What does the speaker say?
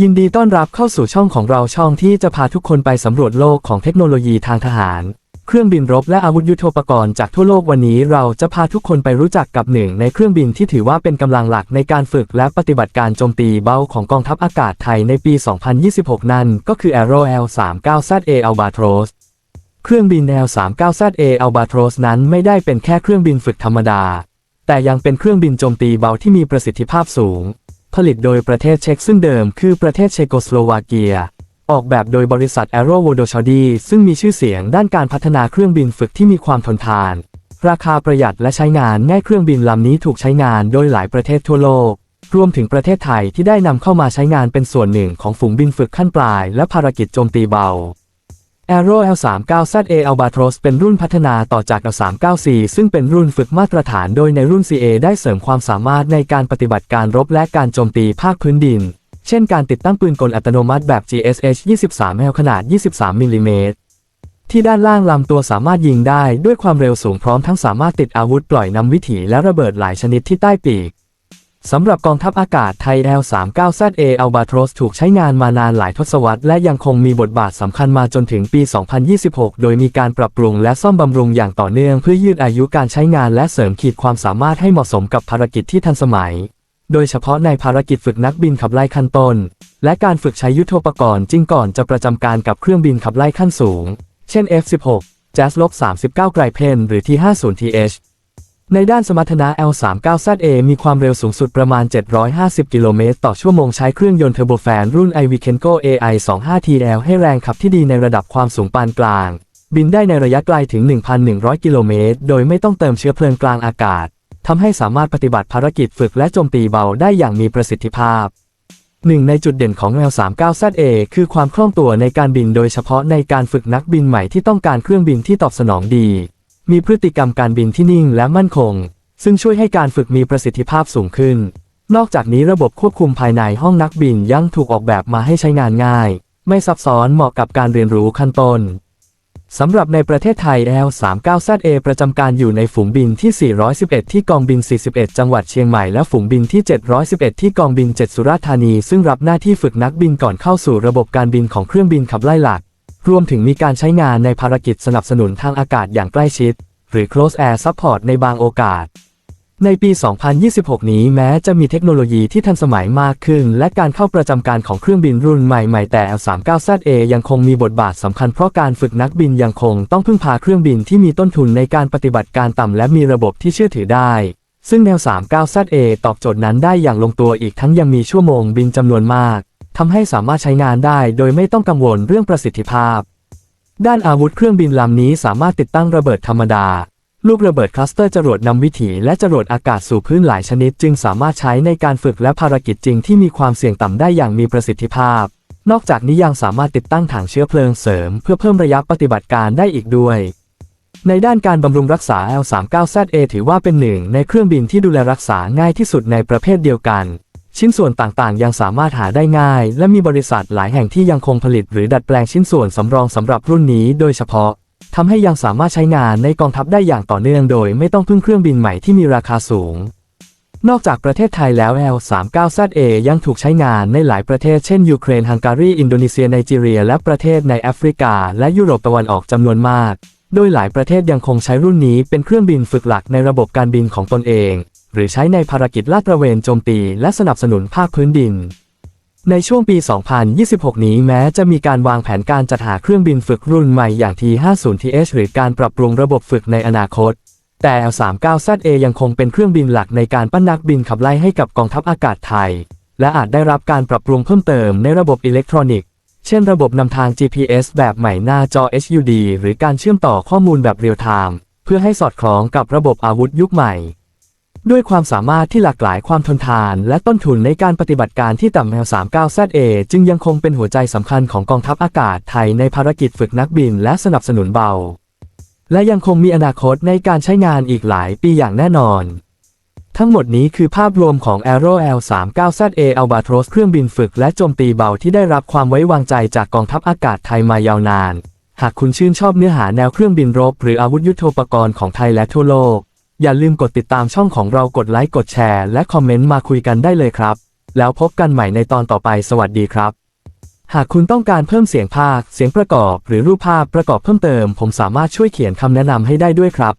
ยินดีต้อนรับเข้าสู่ช่องของเราช่องที่จะพาทุกคนไปสำรวจโลกของเทคโนโลยีทางทหาร เครื่องบินรบและอาวุธยุโทโธปกรณ์จากทั่วโลกวันนี้เราจะพาทุกคนไปรู้จักกับหนึ่งในเครื่องบินที่ถือว่าเป็นกำลังหลักในการฝึกและปฏิบัติการโจมตีเบาของกองทัพอากาศไทยในปี 2026 นั่นก็คือ Aero L39ZA Albatros เครื่องบิน L39ZA Albatros นั้นไม่ได้เป็นแค่เครื่องบินฝึกธรรมดา แต่ยังเป็นเครื่องบินโจมตีเบาที่มีประสิทธิภาพสูง ผลิตโดยประเทศเช็กซึ่งเดิมคือประเทศเชโกสโลวาเกีย ออกแบบโดยบริษัท Aero v o d o c h a d i ซึ่งมีชื่อเสียงด้านการพัฒนาเครื่องบินฝึกที่มีความทนทาน ราคาประหยัดและใช้งานง่ายเครื่องบินลำนี้ถูกใช้งานโดยหลายประเทศทั่วโลก รวมถึงประเทศไทยที่ได้นำเข้ามาใช้งานเป็นส่วนหนึ่งของฝูงบินฝึกขั้นปลาย และภารกิจโจมตีเบา Aero L39ZA Albatros เป็นรุ่นพัฒนาต่อจาก L39C ซึ่งเป็นรุ่นฝึกมาตรฐานโดยในรุ่น CA ได้เสริมความสามารถในการปฏิบัติการรบและการโจมตีภาคพื้นดิน เช่นการติดตั้งปืนกลอัตโนมัติแบบ GSH 23 L ขนาด 23มิลลิเมตรที่ด้านล่างลำตัวสามารถยิงได้ด้วยความเร็วสูงพร้อมทั้งสามารถติดอาวุธปล่อยนำวิถีและระเบิดหลายชนิดที่ใต้ปีก สำหรับกองทัพอากาศไทย L39ZA Albatros ถูกใช้งานมานานหลายทศวรรษและยังคงมีบทบาทสำคัญมาจนถึงปี 2026 โดยมีการปรับปรุงและซ่อมบำรุงอย่างต่อเนื่องเพื่อยืดอายุการใช้งานและเสริมขีดความสามารถให้เหมาะสมกับภารกิจที่ทันสมัย โดยเฉพาะในภารกิจฝึกนักบินขับไล่ขั้นต้น และการฝึกใช้ยุทโธปกรณ์จริงก่อนจะประจำการกับเครื่องบินขับไล่ขั้นสูง เช่น F16 Jazz 39 ไกรเพนหรือ T50TH ในด้านสมรรถนะ L39ZA มีความเร็วสูงสุดประมาณ 750 กิโลเมตรต่อชั่วโมงใช้เครื่องยนต์เทอร์โบแฟนรุ่น iVicenco AI 25TL ให้แรงขับที่ดีในระดับความสูงปานกลาง บินได้ในระยะไกลถึง 1,100 กิโลเมตร โดยไม่ต้องเติมเชื้อเพลิงกลางอากาศทำให้สามารถปฏิบัติภารกิจฝึกและโจมตีเบาได้อย่างมีประสิทธิภาพหนึ่งในจุดเด่นของ L39ZA คือความคล่องตัวในการบินโดยเฉพาะในการฝึกนักบินใหม่ที่ต้องการเครื่องบินที่ตอบสนองดี มีพฤติกรรมการบินที่นิ่งและมั่นคง ซึ่งช่วยให้การฝึกมีประสิทธิภาพสูงขึ้น นอกจากนี้ระบบควบคุมภายในห้องนักบินยังถูกออกแบบมาให้ใช้งานง่าย ไม่ซับซ้อนเหมาะกับการเรียนรู้ขั้นต้นสำหรับในประเทศไทย L39ZA ประจำการอยู่ในฝูงบินที่ 411 ที่กองบิน 41 จังหวัดเชียงใหม่และฝูงบินที่ 711 ที่กองบิน 7 สุราษฎร์ธานี ซึ่งรับหน้าที่ฝึกนักบินก่อนเข้าสู่ระบบการบินของเครื่องบินขับไล่หลัก รวมถึงมีการใช้งานในภารกิจสนับสนุนทางอากาศอย่างใกล้ชิด หรือ close air support ในบางโอกาส ในปี 2026 นี้แม้จะมีเทคโนโลยีที่ทันสมัยมากขึ้น และการเข้าประจำการของเครื่องบินรุ่นใหม่ๆ แต่ L39ZA ยังคงมีบทบาทสำคัญเพราะการฝึกนักบินยังคงต้องพึ่งพาเครื่องบินที่มีต้นทุนในการปฏิบัติการต่ำและมีระบบที่เชื่อถือได้ซึ่งแนว 39ZA ตอบโจทย์นั้นได้อย่างลงตัวอีกทั้งยังมีชั่วโมงบินจำนวนมาก ทำให้สามารถใช้งานได้โดยไม่ต้องกังวลเรื่องประสิทธิภาพ ด้านอาวุธเครื่องบินลำนี้สามารถติดตั้งระเบิดธรรมดา ลูกระเบิดคลัสเตอร์จรวดนำวิถีและจรวดอากาศสู่พื้นหลายชนิด จึงสามารถใช้ในการฝึกและภารกิจจริงที่มีความเสี่ยงต่ำได้อย่างมีประสิทธิภาพ นอกจากนี้ยังสามารถติดตั้งถังเชื้อเพลิงเสริม เพื่อเพิ่มระยะปฏิบัติการได้อีกด้วยในด้านการบำรุงรักษา L39ZA ถือว่าเป็นหนึ่งในเครื่องบินที่ดูแลรักษาง่ายที่สุดในประเภทเดียวกัน ชิ้นส่วนต่างๆ ยังสามารถหาได้ง่าย และมีบริษัทหลายแห่งที่ยังคงผลิตหรือดัดแปลงชิ้นส่วนสำรองสำหรับรุ่นนี้โดยเฉพาะทำให้ยังสามารถใช้งานในกองทัพได้อย่างต่อเนื่องโดยไม่ต้องพึ่งเครื่องบินใหม่ที่มีราคาสูง นอกจากประเทศไทยแล้ว L39ZA ยังถูกใช้งานในหลายประเทศเช่นยูเครนฮังการีอินโดนีเซียไนจีเรีย และประเทศในแอฟริกา และยุโรปตะวันออกจำนวนมาก โดยหลายประเทศยังคงใช้รุ่นนี้เป็นเครื่องบินฝึกหลักในระบบการบินของตนเอง หรือใช้ในภารกิจลาดตระเวนโจมตีและสนับสนุนภาคพื้นดิน ในช่วงปี 2026 นี้แม้จะมีการวางแผนการจัดหาเครื่องบินฝึกรุ่นใหม่อย่าง T50TH หรือการปรับปรุงระบบฝึกในอนาคต แต่ L39ZA ยังคงเป็นเครื่องบินหลักในการปั้นนักบินขับไล่ให้กับกองทัพอากาศไทย และอาจได้รับการปรับปรุงเพิ่มเติมในระบบอิเล็กทรอนิกส์เช่นระบบนำทาง GPS แบบใหม่หน้าจอ HUD หรือการเชื่อมต่อข้อมูลแบบเรียลไทม์เพื่อให้สอดคล้องกับระบบอาวุธยุคใหม่ ด้วยความสามารถที่หลากหลายความทนทาน และต้นทุนในการปฏิบัติการที่ต่ำ L39ZA จึงยังคงเป็นหัวใจสำคัญของกองทัพอากาศไทยในภารกิจฝึกนักบินและสนับสนุนเบา และยังคงมีอนาคตในการใช้งานอีกหลายปีอย่างแน่นอน ทั้งหมดนี้คือภาพรวมของ Aero L39ZA Albatros เครื่องบินฝึกและโจมตีเบาที่ได้รับความไว้วางใจจากกองทัพอากาศไทยมายาวนาน หากคุณชื่นชอบเนื้อหาแนวเครื่องบินรบ หรืออาวุธยุโทโธปกรณ์ของไทยและทั่วโลก อย่าลืมกดติดตามช่องของเรากดไลค์กดแชร์และคอมเมนต์มาคุยกันได้เลยครับ แล้วพบกันใหม่ในตอนต่อไปสวัสดีครับ หากคุณต้องการเพิ่มเสียงภาค เสียงประกอบ หรือรูปภาพประกอบเพิ่มเติม ผมสามารถช่วยเขียนคำแนะนำให้ได้ด้วยครับ